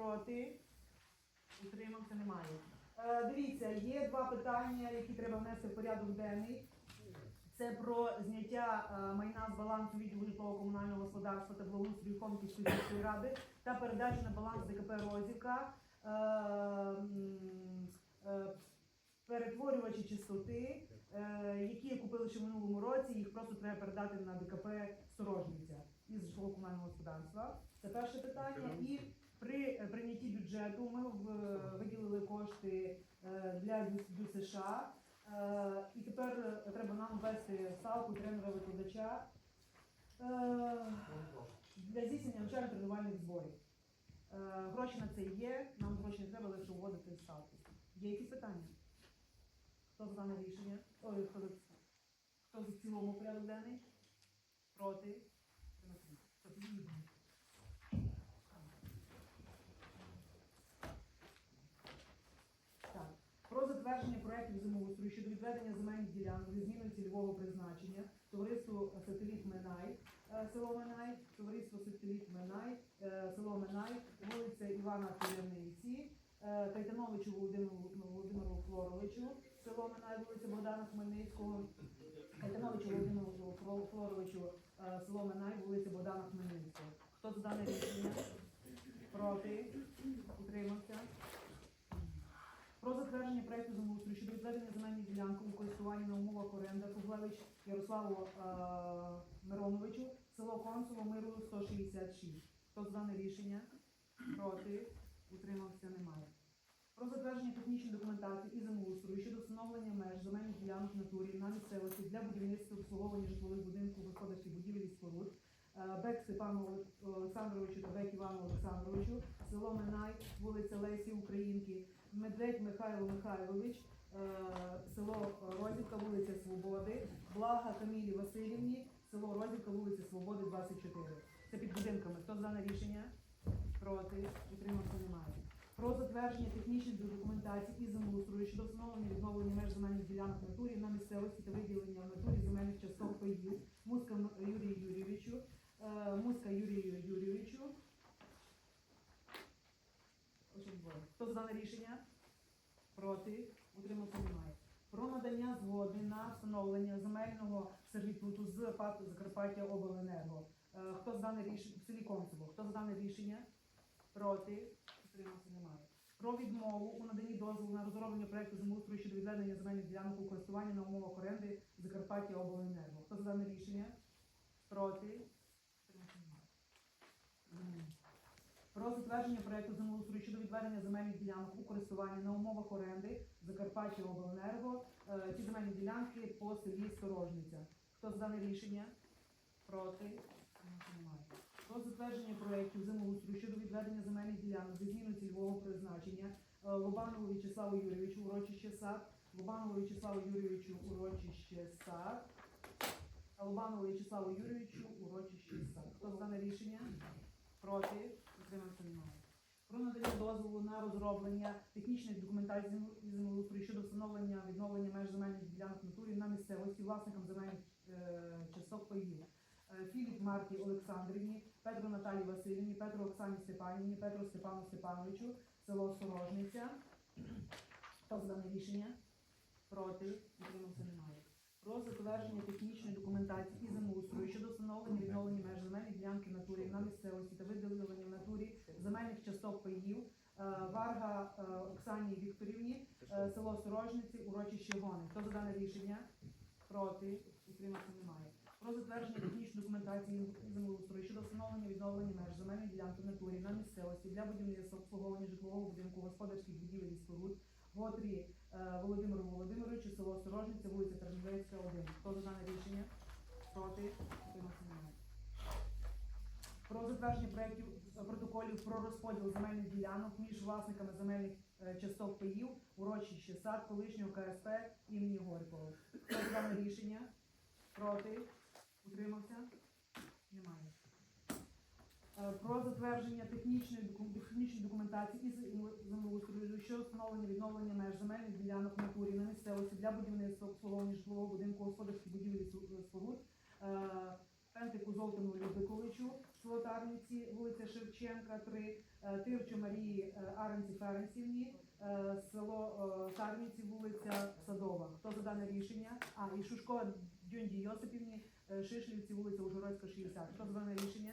Проти? Утримався немає. Е, дивіться, є два питання, які треба внести в порядок денний. Це про зняття е, майна з балансу відділу житлово-комунального господарства та благоустрою Хомківської міської ради та передачу на баланс ДКП Розівка. Е, м, е, перетворювачі чистоти, е, які купили ще в минулому році, їх просто треба передати на ДКП Сторожниця із житлово-комунального господарства. Це перше питання. І при прийнятті бюджету ми виділили кошти е, для США. Е, І тепер треба нам ввести ставку тренера-викладача е, для здійснення навчально-тренувальних зборів. Е, Гроші на це є, нам гроші не треба лише вводити ставку. Є якісь питання? Хто за дане рішення? Ой, хто за, хто за цілому порядок денний? Проти? Так. Про затвердження проєктів землеустрою щодо відведення земельних ділянок зі зміною цільового призначення товариству Сателіт Минай, е, село Минай, товариство Сателіт Минай, е, село Минай, вулиця Івана е, Кайтановичу Володимиру Флоровичу, село Минай, вулиця Богдана Хмельницького, Кайтановичу Володимиру Флоровичу, е, село Минай, вулиця Богдана Хмельницького. Хто за дане рішення? Проти? Утримався? Проекту землеустрою щодо відведення земельної ділянки у користуванні на умовах оренди Куглевич Ярославу е, Мироновичу, село Консуло, Миру 166. Хто за дане рішення? Проти? Утримався немає. Про затвердження технічної документації і землеустрою щодо встановлення меж земельних ділянок натурі на місцевості для будівництва обслуговування житлових будинків, господарських будівель і споруд. Е, Бек Степану Олександровичу та Бек Івану Олександровичу, село Минай, вулиця Лесі Українки, Медведь Михайло Михайлович, е, село Розівка, вулиця Свободи, Блага Камілі Васильівні, село Розівка, вулиця Свободи, 24. Це під будинками. Хто за дане рішення? Проти? Утримався немає. Про затвердження технічної документації і землеустрою щодо встановлення відновлення меж земельних ділянок в натурі на місцевості та виділення в натурі земельних часток паїв Муска Юрію Юрійовичу, е, Муска Юрію Юрійовичу. Хто за дане рішення? Проти? Утримався немає. Про надання згоди на встановлення земельного сервітуту з ПАТ Закарпаття Обленерго. Е, Хто за рішення в селі Концево? Хто за рішення? Проти? Утримався немає. Про відмову у наданні дозволу на розроблення проекту землеустрою щодо відведення земельних ділянок у користування на умовах оренди Закарпаття Обленерго. Хто за дане рішення? Проти? Утримався немає. М. Про затвердження проекту землеустрою щодо відведення земельних ділянок у користування на умовах оренди Закарпаття Обленерго. Е, Ці земельні ділянки по селі Сторожниця. Хто за дане рішення? Проти? Немає. Про затвердження проєктів землеустрою щодо відведення земельних ділянок зі зміною цільового призначення е, Лобанову В'ячеславу Юрійовичу урочище сад, Лобанову В'ячеславу Юрійовичу урочище сад, Лобанову В'ячеславу Юрійовичу урочище сад. Хто за дане рішення? Проти? Утримався немає. Про надання дозволу на розроблення технічної документації землеустрою щодо встановлення відновлення меж земельних ділянок натурі на місцевості власникам земельних е, часток паїв. Е, Філіп Марті Олександрівні, Петро Наталії Васильівні, Петро Оксані Степанівні, Петро Степану Степановичу, село Сторожниця. Хто за рішення? Проти? Утримався немає. Про затвердження технічної документації і землеустрою щодо встановлення відновлення меж земельних ділянки в натурі на місцевості та виділення в натурі земельних часток паїв е, Варга е, Оксані Вікторівні, е, село Сторожниці, урочище Гони. Хто за дане рішення? Проти? Утримався немає. Про затвердження технічної документації землеустрою щодо встановлення відновлення меж земельної ділянки в натурі на місцевості для будівництва обслуговування житлового будинку господарських будівель і споруд Готрі е, Володимиру Володимировичу, село Осторожниця, вулиця Тернівецька, 1. Хто за дане рішення? Проти? Утримався. Про затвердження проєктів е, протоколів про розподіл земельних ділянок між власниками земельних е, часток паїв, урочище сад колишнього КСП імені Горького. Хто за дане рішення? Проти? Утримався? Немає. Е, Про затвердження технічної, технічної документації і зем- землеустрою щодо встановлення відновлення меж земельних ділянок в натурі на місцевості для будівництва обслуговування житлового будинку господарських будівель і споруд. Е, Пентику Золтану Любиковичу, село Тарниці, вулиця Шевченка, 3, Тирчу Марії е, Аренці Ференцівні, е, село е, Тарниці, вулиця Садова. Хто за дане рішення? А, і Шушко Дюнді Йосипівні, е, Шишлівці, вулиця Ужгородська, 60. Хто за дане рішення?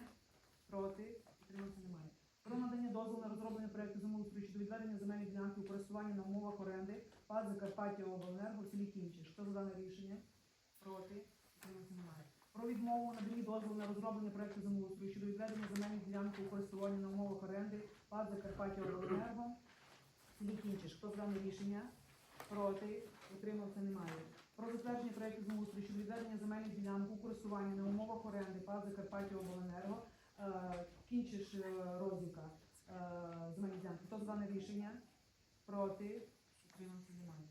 Проти? Підтримався немає. Про надання дозволу на розроблення проекту землеустрою щодо відведення земельної ділянки у користування на умовах оренди ПАД Закарпаття Обленерго в селі Кінчиш. Хто за дане рішення? Проти? Підтримався немає. Про відмову наданні дозволу на розроблення проекту землеустрою щодо відведення земельної ділянки користування на умовах оренди ПАД Закарпаття Обленерго в селі Кінчиш. Хто за дане рішення? Проти? Утримався немає. Про затвердження проекту землеустрою щодо відведення земельних ділянок у користування на умовах оренди ПАД Закарпаття Обленерго Кінчиш е, Розіка е, земельні ділянки. Хто за дане рішення? Проти? Утримався немає.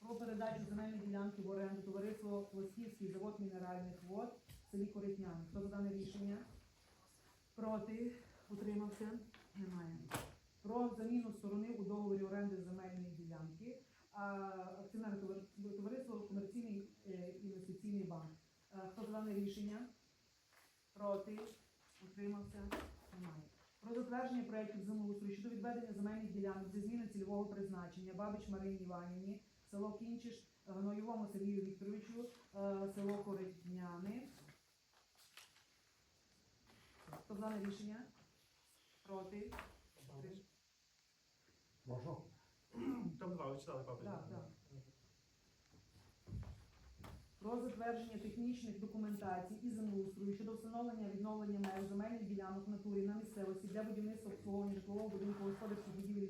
Про передачу земельної ділянки в оренду товариство Лосківський завод мінеральних вод в селі Коритняни. Хто за дане рішення? Проти? Утримався? Немає. Про заміну сторони у договорі оренди земельної ділянки. Акціонерне товариство комерційний е, інвестиційний банк. Е, Хто за дане рішення? Проти? Утримався? Немає. Про затвердження проєктів землеустрою щодо відведення земельних ділянок зі зміни цільового призначення Бабич Марині Іванівні, село Кінчиш, Гноєвому Сергію Вікторовичу, е, село Коритняни. Хто за рішення? Проти? Можна? Там два, ви читали, папа? Так, так. Про затвердження технічних документацій і землеустрою щодо встановлення відновлення меж земельних ділянок в натурі на місцевості для будівництва обслуговування житлового будинку господарських будівель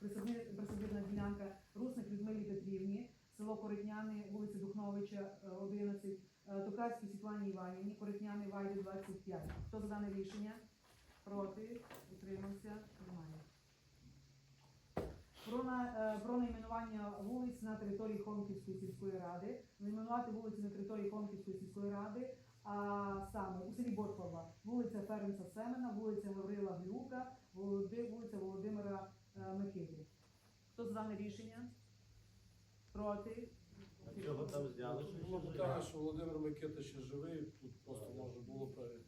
присадни- присадибна ділянка Русник Людмилі Петрівні, село Коритняни, вулиця Духновича, е, 11, е, Токарській Світлані Іванівні, Коритняни Вайди 25. Хто за дане рішення? Проти? Утримався? Немає. Про, на, е, про найменування вулиць на території Хомківської сільської ради. Найменувати вулиці на території Хомківської сільської ради, а саме у селі Ботвова, вулиця Ференца Семена, вулиця Гаврила Глюка, вулиця Володимира е, Хто за дане рішення? Проти? Чого там зняли? Було питання, що Володимир Микита ще живий, тут просто може було перед.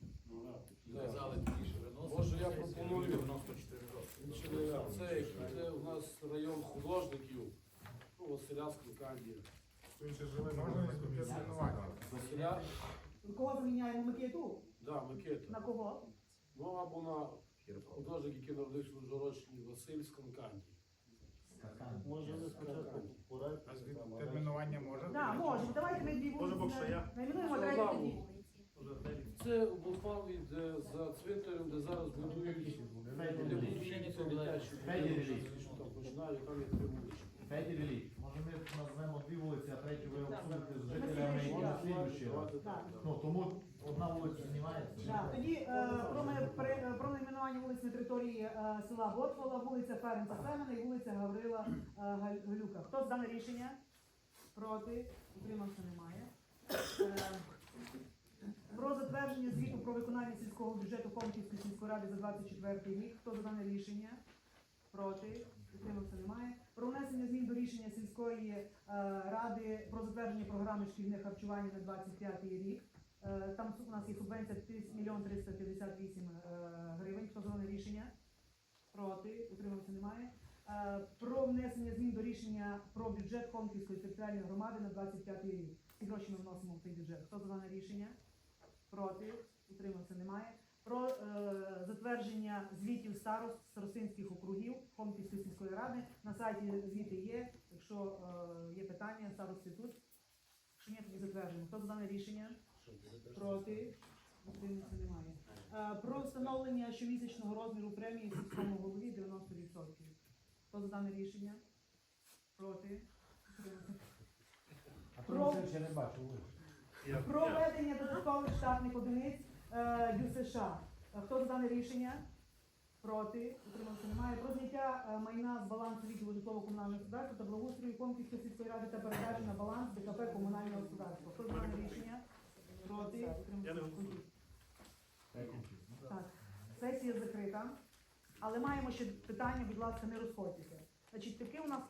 Да. Казали що виносили. Може, я пропоную. 94 роки. Не- Це, це у нас район художників, ну, Василя Скрикандія. Він ще живе, можна наступити тренування. Василя, Кого заміняємо Микиту? да, Микита. На кого? Ну або на художник, який народився в Жорочні, Василь Сканкандій. Може, ви спочатку порадьте. А з термінування може? Так, можемо. Давайте ми дві Може, вулиці на- найменуємо Це третю тоді. Це Болфаві, де за цвинтарем, де зараз будують де будуються дитячі будинки, що там починають, там є три вулички. Федір може ми назвемо дві вулиці, а третю ви обсудите з Ми жителями і на слідуючий раз. Так. Ну, тому одна вулиця знімається. Так, тоді е, про, ми- при- е, про найменування вулиць на території е, села Ботвола, вулиця Ференца Семена і вулиця Гаврила е, Галь- Галюка. Хто за рішення? Проти? Утримався немає. Е, Про затвердження звіту про виконання сільського бюджету Хомківської сільської ради за 24 рік. Хто за дане рішення? Проти? Утримався немає. Про внесення змін до рішення сільської е, ради про затвердження програми шкільне харчування на 25 рік. Е, Там у нас є субвенція 1 мільйон 358 е, гривень. Хто за рішення? Проти? Утримався немає. Е, Про внесення змін до рішення про бюджет Хомківської територіальної громади на 25 рік. Ці гроші ми вносимо в цей бюджет. Хто за рішення? Проти? Утримався немає. Про е, затвердження звітів старост старостинських округів Хомківської сільської ради. На сайті звіти є. Якщо е, є питання, старости тут. Якщо ні, тоді затверджуємо. Хто за дане рішення? Проти? Утримався немає. Е, Про встановлення щомісячного розміру премії сільському голові 90%. Хто за дане рішення? Проти? А ми це ще не бачив. Про введення додаткових штатних одиниць ЮСШ. Е, Хто за дане рішення? Проти? Утримався немає. Про зняття е, майна з балансу відділу житлово-комунального господарства та благоустрою Комківської сільської ради та передачу на баланс ДКП комунального господарства. Хто за дане рішення? Проти? Утримався. Так, сесія закрита. Але маємо ще питання, будь ласка, не розходьтеся. Значить, таке у нас питання.